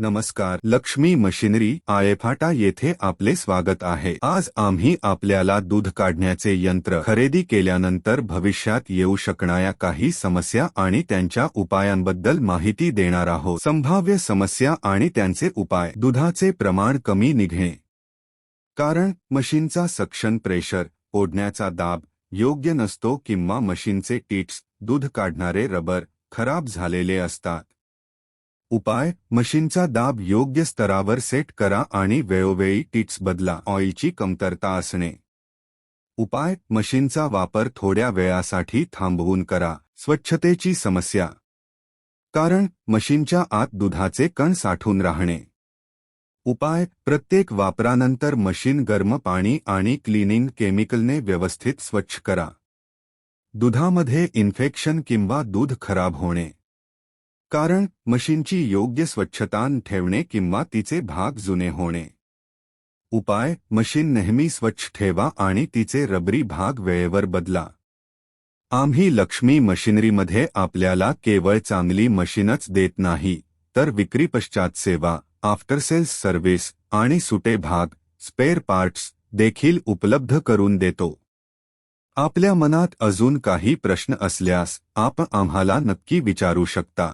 नमस्कार लक्ष्मी मशिनरी आयफाटा येथे आपले स्वागत आहे. आज आम्ही आपल्याला दूध काढण्याचे यंत्र खरेदी केल्यानंतर भविष्यात येऊ शकणाऱ्या काही समस्या आणि त्यांच्या उपायांबद्दल माहिती देणार आहोत. संभाव्य समस्या आणि त्यांचे उपाय. दुधाचे प्रमाण कमी निघणे. कारण मशीनचा सक्शन प्रेशर ओढण्याचा दाब योग्य नसतो किंवा मशीनचे टिट्स दूध काढणारे रबर खराब झालेले असतात. उपाय मशीनचा दाब योग्य स्तरावर सेट करा आणि वेळोवेळी टिट्स बदला ऑइलची कमतरता असणे. उपाय मशीनचा वापर थोड्या वेळासाठी थांबवून करा स्वच्छतेची समस्या. कारण मशीनच्या आत दुधाचे कण साठून राहणे. उपाय प्रत्येक वापरानंतर मशीन गर्म पाणी आणि क्लिनिंग केमिकलने व्यवस्थित स्वच्छ करा. दुधामध्ये इन्फेक्शन किंवा दूध खराब होणे. कारण मशीनची योग्य स्वच्छतान ठेवणे किंवा तिचे भाग जुने होणे. उपाय मशीन नेहमी स्वच्छ ठेवा आणि तिचे रबरी भाग वेळेवर बदला. आम्ही लक्ष्मी मशिनरीमध्ये आपल्याला केवळ चांगली मशीनच देत नाही तर विक्री पश्चात सेवा आफ्टर सेल्स सर्व्हिस आणि सुटे भाग स्पेअर पार्ट्स देखील उपलब्ध करून देतो. आपल्या मनात अजून काही प्रश्न असल्यास आप आम्हाला नक्की विचारू शकता.